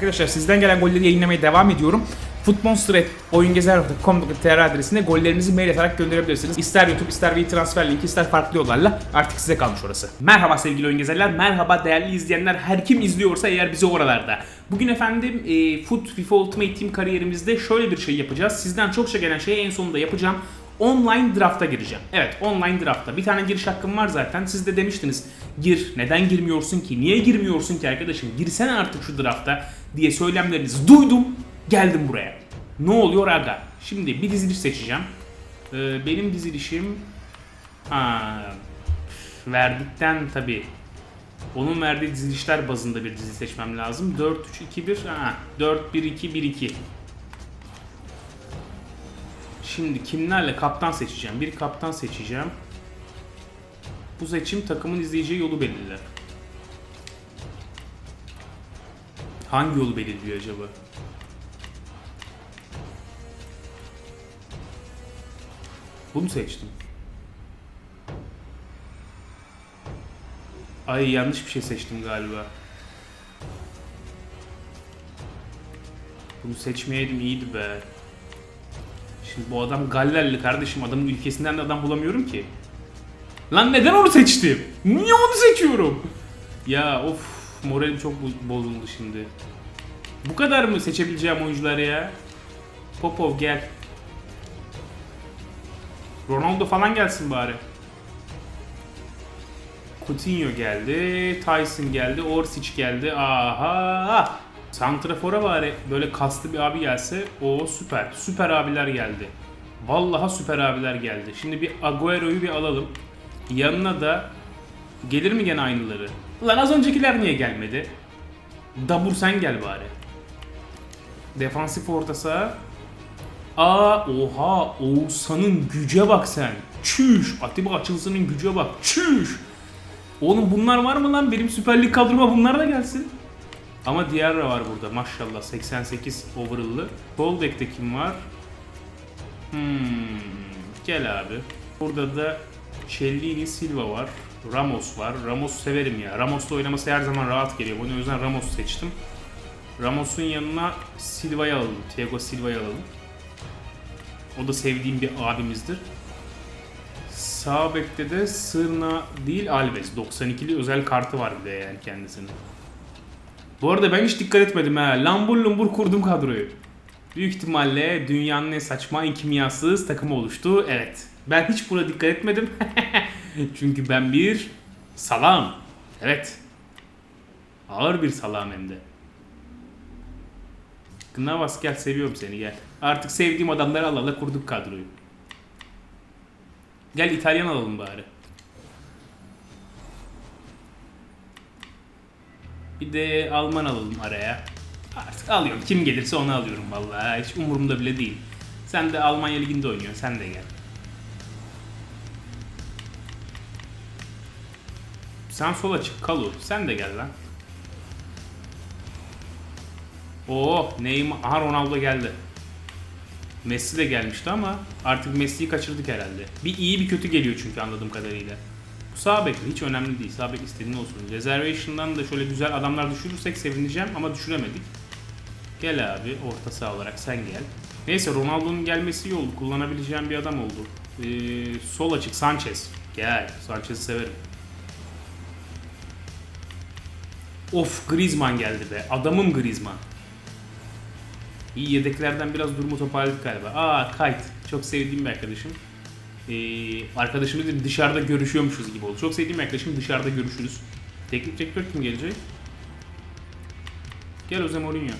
Arkadaşlar sizden gelen golleri yayınlamaya devam ediyorum. futbolstret.oyungezer.com.tr adresine gollerinizi mail atarak gönderebilirsiniz. İster YouTube, ister WeTransfer linki, ister farklı yollarla artık size kalmış orası. Merhaba sevgili oyun gezerler, merhaba değerli izleyenler, her kim izliyorsa eğer bizi oralarda. Bugün efendim e, Foot FIFA Ultimate Team kariyerimizde şöyle bir şey yapacağız. Sizden çokça gelen şeyi en sonunda yapacağım. Online drafta gireceğim. Evet online drafta. Bir tane giriş hakkım var zaten. Siz de demiştiniz gir. Neden girmiyorsun ki? Niye girmiyorsun ki arkadaşım? Girsene artık şu drafta diye söylemlerinizi duydum. Geldim buraya. Ne oluyor aga? Şimdi bir diziliş seçeceğim. Ee, benim dizilişim ha, verdikten tabi onun verdiği dizilişler bazında bir dizi seçmem lazım. 4 3 Şimdi kimlerle kaptan seçeceğim? Bir kaptan seçeceğim. Bu seçim takımın izleyeceği yolu belirler. Hangi yolu belirliyor acaba? Bunu seçtim. Ay yanlış bir şey seçtim galiba. Bunu seçmeyeydim iyiydi be. Şimdi bu adam Gallerli kardeşim. Adamın ülkesinden de adam bulamıyorum ki. Lan neden onu seçtim? Niye onu seçiyorum? Ya of moralim çok bo- bozuldu şimdi. Bu kadar mı seçebileceğim oyuncular ya? Popov gel. Ronaldo falan gelsin bari. Coutinho geldi, Tyson geldi, Orsic geldi. Aha! Santrafor'a bari böyle kaslı bir abi gelse o süper. Süper abiler geldi. Vallahi süper abiler geldi. Şimdi bir Agüero'yu bir alalım. Yanına da gelir mi gene aynıları? Lan az öncekiler niye gelmedi? Dabur sen gel bari. Defansif orta saha. Aa oha Oğuzhan'ın güce bak sen. Çüş. Atiba Açılsın'ın güce bak. Çüş. Oğlum bunlar var mı lan? Benim Süper Lig kadroma bunlar da gelsin. Ama Diarra var burada maşallah 88 overall'lı. Bekte kim var? Hmm, gel abi. Burada da Cellini Silva var. Ramos var. Ramos severim ya. Ramos'la oynaması her zaman rahat geliyor. O yüzden Ramos seçtim. Ramos'un yanına Silva'yı alalım. Thiago Silva'yı alalım. O da sevdiğim bir abimizdir. Sağ bekte de Sırna değil Alves. 92'li özel kartı var bir de yani kendisinin. Bu arada ben hiç dikkat etmedim ha. Lambur lumbur kurdum kadroyu. Büyük ihtimalle dünyanın en saçma, en kimyasız takımı oluştu. Evet. Ben hiç buna dikkat etmedim. Çünkü ben bir salam. Evet. Ağır bir salam hem de. Navas gel seviyorum seni gel. Artık sevdiğim adamları al ala kurduk kadroyu. Gel İtalyan alalım bari. Bir de Alman alalım araya. Artık alıyorum. Kim gelirse onu alıyorum vallahi. Hiç umurumda bile değil. Sen de Almanya Ligi'nde oynuyorsun. Sen de gel. Sen sola çık Kalu. Sen de gel lan. Oo, Neymar, aha Ronaldo geldi. Messi de gelmişti ama artık Messi'yi kaçırdık herhalde. Bir iyi bir kötü geliyor çünkü anladığım kadarıyla. Sağ bek hiç önemli değil. Sağ bek istediğin olsun. Reservation'dan da şöyle güzel adamlar düşürürsek sevineceğim ama düşüremedik. Gel abi orta saha olarak sen gel. Neyse Ronaldo'nun gelmesi iyi oldu. Kullanabileceğim bir adam oldu. Ee, sol açık Sanchez. Gel. Sanchez'i severim. Of Griezmann geldi be. Adamım Griezmann. İyi yedeklerden biraz durumu toparladık galiba. Aa Kite. Çok sevdiğim bir arkadaşım. Ee, arkadaşımız da dışarıda görüşüyormuşuz gibi oldu. Çok sevdiğim bir arkadaşım dışarıda görüşürüz. Teknik direktör kim gelecek? Gel Jose Mourinho.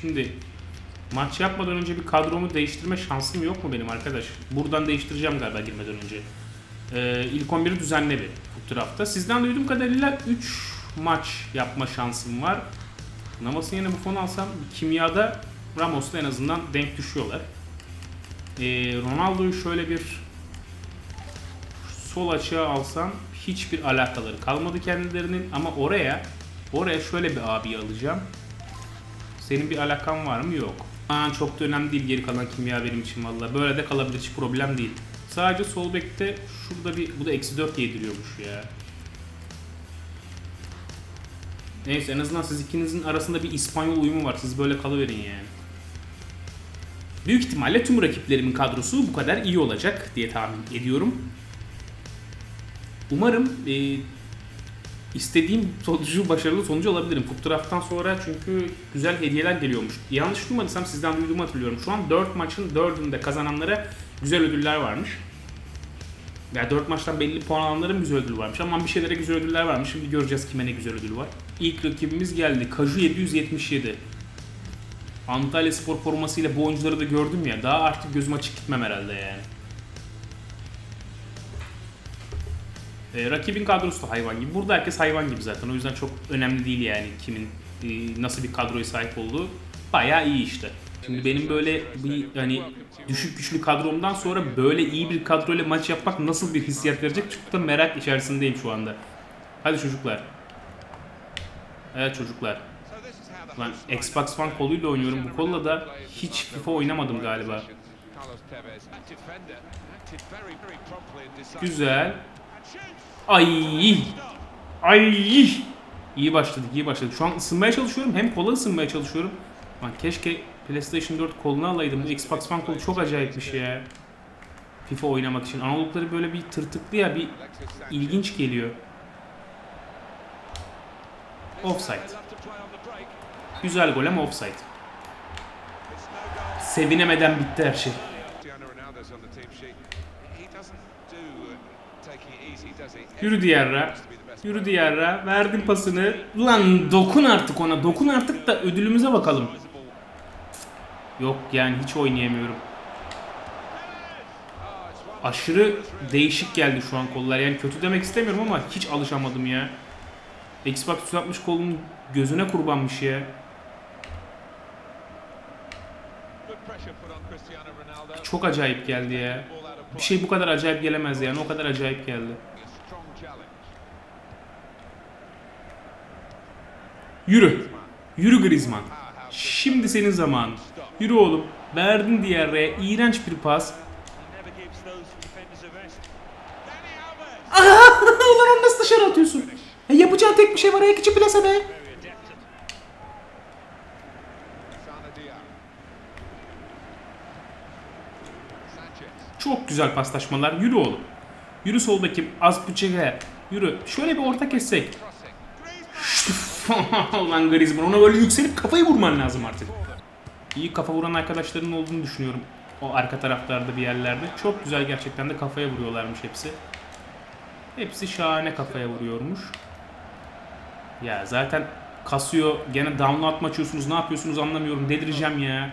Şimdi maç yapmadan önce bir kadromu değiştirme şansım yok mu benim arkadaş? Buradan değiştireceğim galiba girmeden önce. Ee, ilk 11'i düzenle bir bu tarafta. Sizden duyduğum kadarıyla 3 maç yapma şansım var. Namas'ın yerine bu fonu alsam kimyada Ramos'la en azından denk düşüyorlar. Ee, Ronaldo'yu şöyle bir sol açığa alsam hiçbir alakaları kalmadı kendilerinin ama oraya oraya şöyle bir abi alacağım. Senin bir alakan var mı? Yok. Aa, çok da önemli değil geri kalan kimya benim için valla. Böyle de kalabilir hiç problem değil. Sadece sol bekte şurada bir bu da eksi 4 yediriyormuş ya. Neyse en azından siz ikinizin arasında bir İspanyol uyumu var. Siz böyle kalıverin yani. Büyük ihtimalle tüm rakiplerimin kadrosu bu kadar iyi olacak diye tahmin ediyorum. Umarım e, istediğim sonucu, başarılı sonucu alabilirim. Fotoğraftan sonra çünkü güzel hediyeler geliyormuş. Yanlış duymadıysam sizden duyduğumu hatırlıyorum. Şu an 4 maçın 4'ünde kazananlara güzel ödüller varmış. Ya 4 maçtan belli puan alanların güzel ödülü varmış ama bir şeylere güzel ödüller varmış. Şimdi göreceğiz kime ne güzel ödül var. İlk rakibimiz geldi. Kaju 777. Antalya Spor formasıyla bu oyuncuları da gördüm ya. Daha artık gözüm açık gitmem herhalde yani. Ee, rakibin kadrosu da hayvan gibi. Burada herkes hayvan gibi zaten. O yüzden çok önemli değil yani kimin e, nasıl bir kadroya sahip olduğu. Bayağı iyi işte. Şimdi benim böyle bir hani düşük güçlü kadromdan sonra böyle iyi bir kadroyla maç yapmak nasıl bir hissiyat verecek çok da merak içerisindeyim şu anda. Hadi çocuklar. Evet çocuklar. Lan Xbox One koluyla oynuyorum. Bu kolla da hiç FIFA oynamadım galiba. Güzel. Ay. Ay. İyi başladık, iyi başladık. Şu an ısınmaya çalışıyorum. Hem kola ısınmaya çalışıyorum. Lan keşke PlayStation 4 kolunu alaydım. Bu Xbox One kolu çok acayipmiş ya. FIFA oynamak için. Analogları böyle bir tırtıklı ya, bir ilginç geliyor. Offside. Güzel gol ama offside. Sevinemeden bitti her şey. Yürü Diarra. Yürü Diarra. Verdim pasını. Lan dokun artık ona. Dokun artık da ödülümüze bakalım. Yok yani hiç oynayamıyorum. Aşırı değişik geldi şu an kollar. Yani kötü demek istemiyorum ama hiç alışamadım ya. Xbox 360 kolunun gözüne kurbanmış ya. Çok acayip geldi ya. Bir şey bu kadar acayip gelemez yani. O kadar acayip geldi. Yürü. Yürü Griezmann. Şimdi senin zaman. Yürü oğlum. Verdin diğer iğrenç bir pas. Ulan onu nasıl dışarı atıyorsun? E yapacağın tek bir şey var ayak içi plase be. Çok güzel paslaşmalar. Yürü oğlum. Yürü soldaki az bıçağa. Yürü. Şöyle bir orta kessek. Ulan Griezmann ona böyle yükselip kafayı vurman lazım artık. İyi kafa vuran arkadaşların olduğunu düşünüyorum. O arka taraflarda bir yerlerde. Çok güzel gerçekten de kafaya vuruyorlarmış hepsi. Hepsi şahane kafaya vuruyormuş. Ya zaten kasıyor. Gene download mı açıyorsunuz ne yapıyorsunuz anlamıyorum. Delireceğim ya.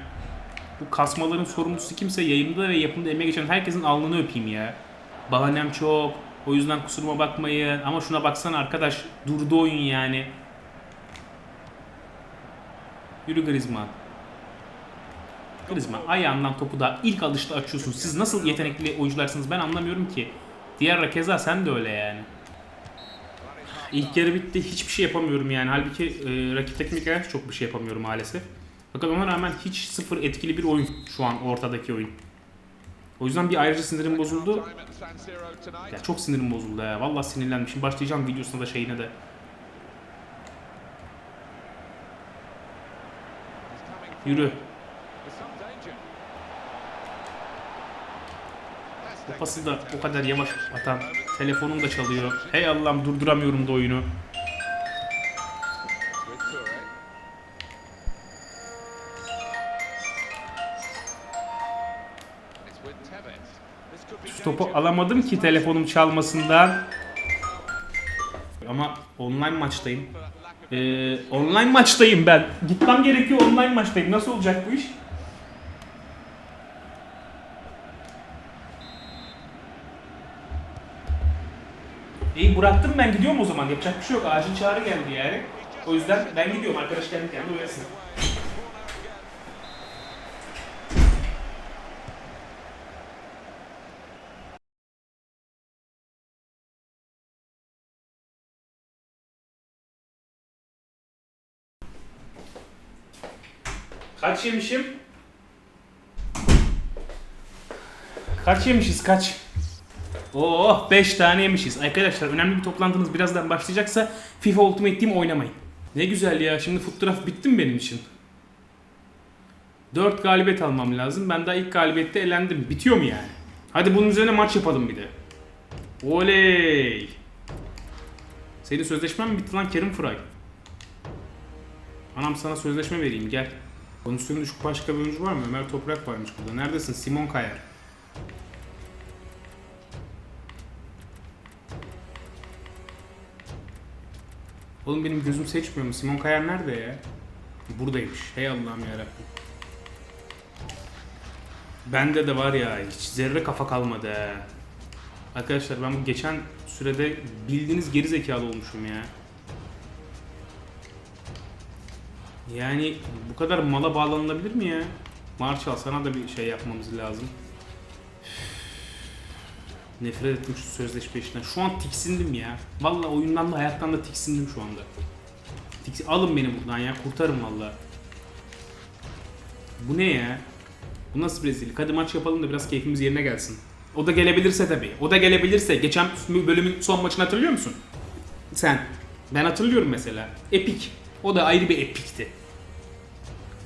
Bu kasmaların sorumlusu kimse yayında ve yapımda emeği geçen herkesin alnını öpeyim ya. Bahanem çok. O yüzden kusuruma bakmayın. Ama şuna baksana arkadaş. Durdu oyun yani. Yürü Griezmann. Griezmann ayağından topu da ilk alışta açıyorsun. Siz nasıl yetenekli oyuncularsınız ben anlamıyorum ki. Diğer keza sen de öyle yani. İlk yarı bitti. Hiçbir şey yapamıyorum yani. Halbuki e, rakip karşı çok bir şey yapamıyorum maalesef. Fakat ona rağmen hiç sıfır etkili bir oyun şu an ortadaki oyun. O yüzden bir ayrıca sinirim bozuldu. Ya çok sinirim bozuldu ya. Vallahi sinirlenmişim. Başlayacağım videosuna da şeyine de. Yürü. O pası da o kadar yavaş atan. Telefonum da çalıyor. Hey Allah'ım durduramıyorum da oyunu. Topu alamadım ki telefonum çalmasından. Ama online maçtayım. Ee, online maçtayım ben. Gitmem gerekiyor online maçtayım. Nasıl olacak bu iş? İyi bıraktım ben gidiyorum o zaman. Yapacak bir şey yok. Acil çağrı geldi yani. O yüzden ben gidiyorum. Arkadaş kendi kendine uyasın. Kaç yemişim? Kaç yemişiz kaç? Oh 5 tane yemişiz. Arkadaşlar önemli bir toplantınız birazdan başlayacaksa FIFA Ultimate Team oynamayın. Ne güzel ya. Şimdi foot draft bitti mi benim için? 4 galibiyet almam lazım. Ben daha ilk galibiyette elendim. Bitiyor mu yani? Hadi bunun üzerine maç yapalım bir de. Oley! Senin sözleşmen mi bitti lan Kerim Fry? Anam sana sözleşme vereyim gel. Kondisyonu düşük başka bir oyuncu var mı? Ömer Toprak varmış burada. Neredesin? Simon Kayar. Oğlum benim gözüm seçmiyor mu? Simon Kayar nerede ya? Buradaymış. Hey Allah'ım yarabbim. Bende de var ya hiç zerre kafa kalmadı ha. Arkadaşlar ben bu geçen sürede bildiğiniz geri zekalı olmuşum ya. Yani bu kadar mala bağlanılabilir mi ya? Marshall sana da bir şey yapmamız lazım. Nefret ettim şu sözleşme işinden. Şu an tiksindim ya. Vallahi oyundan da hayattan da tiksindim şu anda. Tiksi- Alın beni buradan ya. Kurtarın vallahi. Bu ne ya? Bu nasıl rezillik? Hadi maç yapalım da biraz keyfimiz yerine gelsin. O da gelebilirse tabii. O da gelebilirse. Geçen bölümün son maçını hatırlıyor musun? Sen. Ben hatırlıyorum mesela. Epik. O da ayrı bir epikti.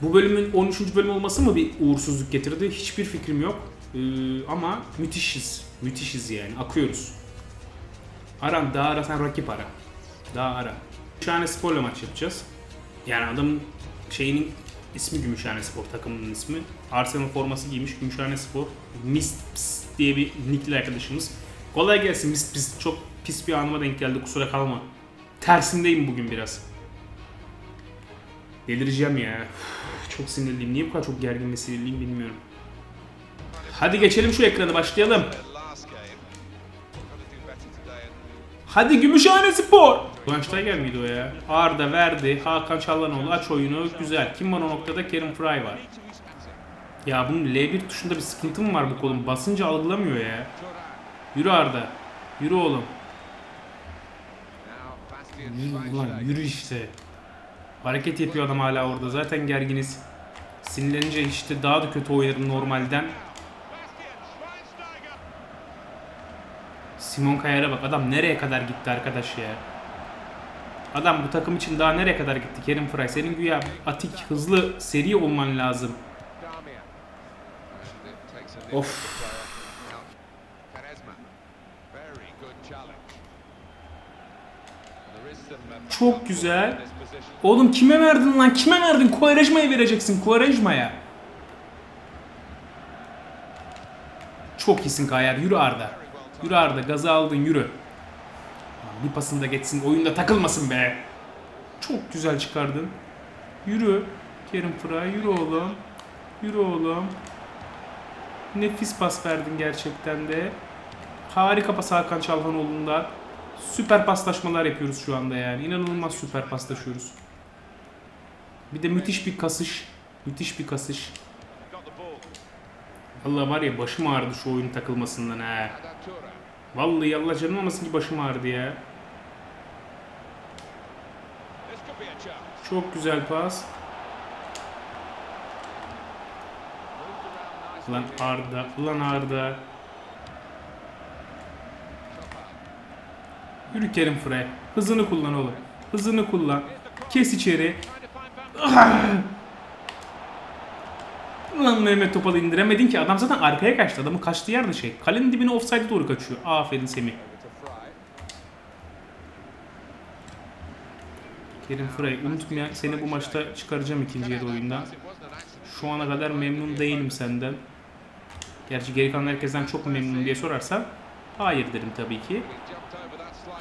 Bu bölümün 13. bölüm olması mı bir uğursuzluk getirdi? Hiçbir fikrim yok. Ee, ama müthişiz. Müthişiz yani. Akıyoruz. Aran daha ara sen rakip ara. Daha ara. Gümüşhane Spor'la maç yapacağız. Yani adamın şeyinin ismi Gümüşhane Spor takımının ismi. Arsenal forması giymiş Gümüşhane Spor. Mist Pis diye bir nickli arkadaşımız. Kolay gelsin Mist Pis. Çok pis bir anıma denk geldi kusura kalma. Tersindeyim bugün biraz. Delireceğim ya. Çok sinirliyim. Niye bu kadar çok gergin ve sinirliyim bilmiyorum. Hadi geçelim şu ekranı başlayalım. Hadi Gümüşhane Spor. Schweinsteiger miydi o ya? Arda verdi. Hakan Çallanoğlu aç oyunu. Güzel. Kim var o noktada? Kerim Fry var. Ya bunun L1 tuşunda bir sıkıntı mı var bu kolun? Basınca algılamıyor ya. Yürü Arda. Yürü oğlum. Yürü ulan yürü işte. Hareket yapıyor adam hala orada. Zaten gerginiz. Sinirlenince işte daha da kötü oynarım normalden. Simon Kayar'a bak adam nereye kadar gitti arkadaş ya. Adam bu takım için daha nereye kadar gitti Kerim Fry? Senin güya atik, hızlı, seri olman lazım. Of. Çok güzel. Oğlum kime verdin lan? Kime verdin? Quaresma'ya vereceksin. Quaresma'ya. Çok iyisin Kayar. Yürü Arda. Yürü Arda. Gazı aldın yürü. Bir pasın da geçsin. Oyunda takılmasın be. Çok güzel çıkardın. Yürü. Kerim Fıra. Yürü oğlum. Yürü oğlum. Nefis pas verdin gerçekten de. Harika pas Hakan Çalhanoğlu'nda. Süper paslaşmalar yapıyoruz şu anda yani. İnanılmaz süper paslaşıyoruz. Bir de müthiş bir kasış. Müthiş bir kasış. Vallahi var ya başım ağrıdı şu oyun takılmasından ha. Vallahi Allah canım olmasın ki başım ağrıdı ya. Çok güzel pas. Ulan Arda, ulan Arda. Yürü Kerim Frey. Hızını kullan oğlum. Hızını kullan. Kes içeri. Ulan Mehmet Topal'ı indiremedin ki adam zaten arkaya kaçtı. Adamın kaçtığı yer de şey. Kalenin dibine offside doğru kaçıyor. Aferin Semih. Kerim Frey unutma seni bu maçta çıkaracağım ikinci yarı oyundan. Şu ana kadar memnun değilim senden. Gerçi geri kalan herkesten çok memnun diye sorarsan hayır derim tabii ki.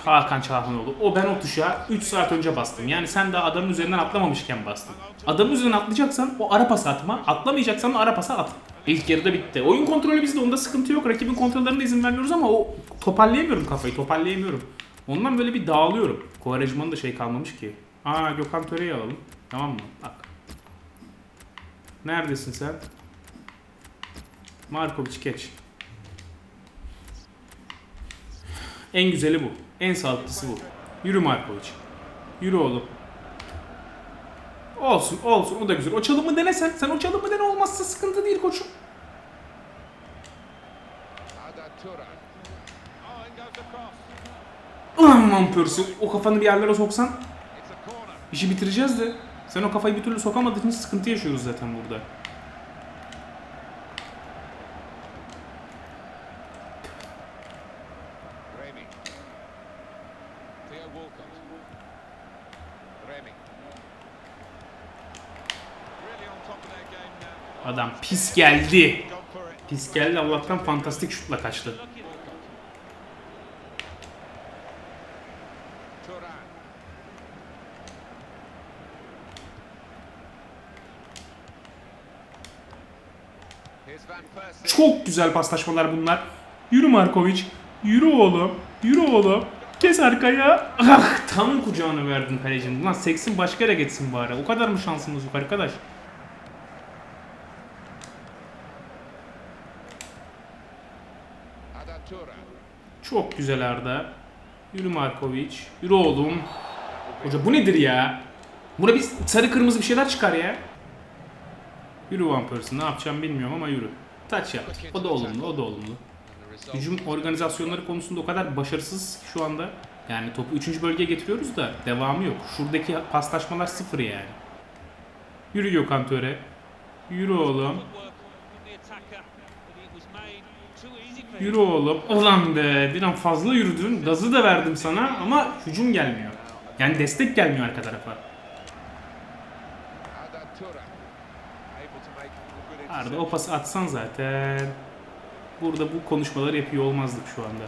Hakan Çalhanoğlu. O ben o tuşa 3 saat önce bastım. Yani sen daha adamın üzerinden atlamamışken bastın. Adamın üzerinden atlayacaksan o ara pası atma. Atlamayacaksan ara pası at. İlk yarıda bitti. Oyun kontrolü bizde onda sıkıntı yok. Rakibin kontrollerine izin vermiyoruz ama o toparlayamıyorum kafayı. Toparlayamıyorum. Ondan böyle bir dağılıyorum. Kovarejman'ın da şey kalmamış ki. Aa Gökhan Töre'yi alalım. Tamam mı? Bak. Neredesin sen? Markovic geç. En güzeli bu. En sağlıklısı bu. Yürü Markovic. Yürü oğlum. Olsun olsun o da güzel. O çalımı denesen. Sen o çalımı dene olmazsa sıkıntı değil koçum. Van Persie o kafanı bir yerlere soksan. İşi bitireceğiz de. Sen o kafayı bir türlü sokamadığın için sıkıntı yaşıyoruz zaten burada. Remy. Theo Walcott. Remy. Adam pis geldi. Pis geldi Allah'tan fantastik şutla kaçtı. Çok güzel paslaşmalar bunlar. Yürü Markovic. Yürü oğlum. Yürü oğlum. Kes arkaya. Ah, tam kucağına verdin kalecinin. Lan seksin başka yere geçsin bari. O kadar mı şansımız yok arkadaş? Çok güzel Arda. Yürü Markovic. Yürü oğlum. Hoca bu nedir ya? Buna bir sarı kırmızı bir şeyler çıkar ya. Yürü Van Persie. Ne yapacağım bilmiyorum ama yürü. Taç yap. O da olumlu, o da olumlu. Hücum organizasyonları konusunda o kadar başarısız ki şu anda. Yani topu 3. bölgeye getiriyoruz da devamı yok. Şuradaki paslaşmalar sıfır yani. Yürü Gökhan. Yürü oğlum. Yürü oğlum. Ulan be bir an fazla yürüdün. Gazı da verdim sana ama hücum gelmiyor. Yani destek gelmiyor arka tarafa. Arda o pası atsan zaten. Burada bu konuşmaları yapıyor olmazdık şu anda.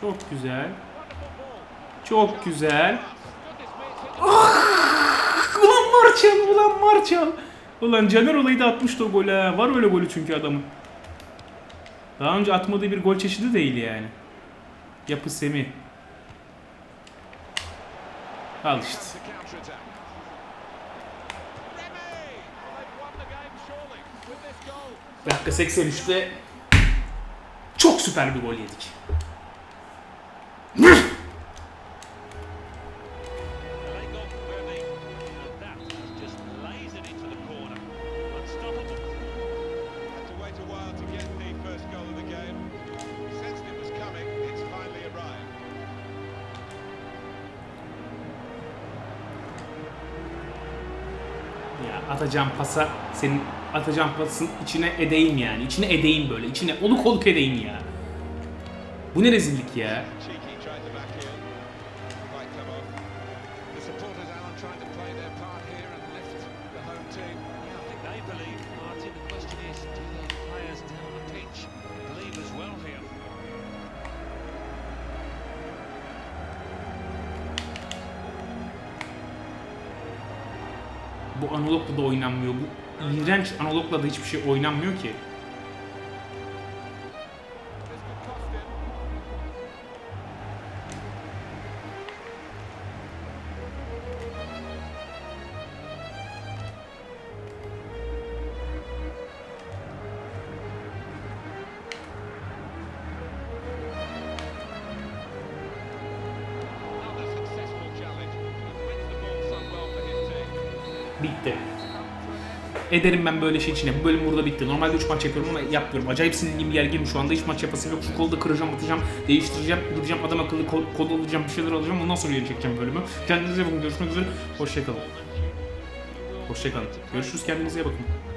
Çok güzel. Çok güzel. Hit Ulan Marçal, ulan Marçal. Ulan Caner olayı da atmıştı o gole. ha. Var öyle golü çünkü adamın. Daha önce atmadığı bir gol çeşidi değil yani. Yapı Semi. This goal. Dakika 83'te çok süper bir gol yedik. Ya atacağım pasa senin atacağım pasın içine edeyim yani. İçine edeyim böyle. İçine oluk oluk edeyim ya. Bu ne rezillik ya. Analogla da hiçbir şey oynanmıyor ki. Ederim ben böyle şey içine. Bu bölüm burada bitti. Normalde 3 maç yapıyorum ama yapmıyorum. Acayip sinirliyim gerginim şu anda. Hiç maç yapasım yok. Şu kolu da kıracağım, atacağım, değiştireceğim, gideceğim adam akıllı kod, alacağım, bir şeyler alacağım. Ondan sonra yeni çekeceğim bölümü. Kendinize bakın. Görüşmek üzere. Hoşçakalın. Hoşçakalın. Görüşürüz. Kendinize bakın.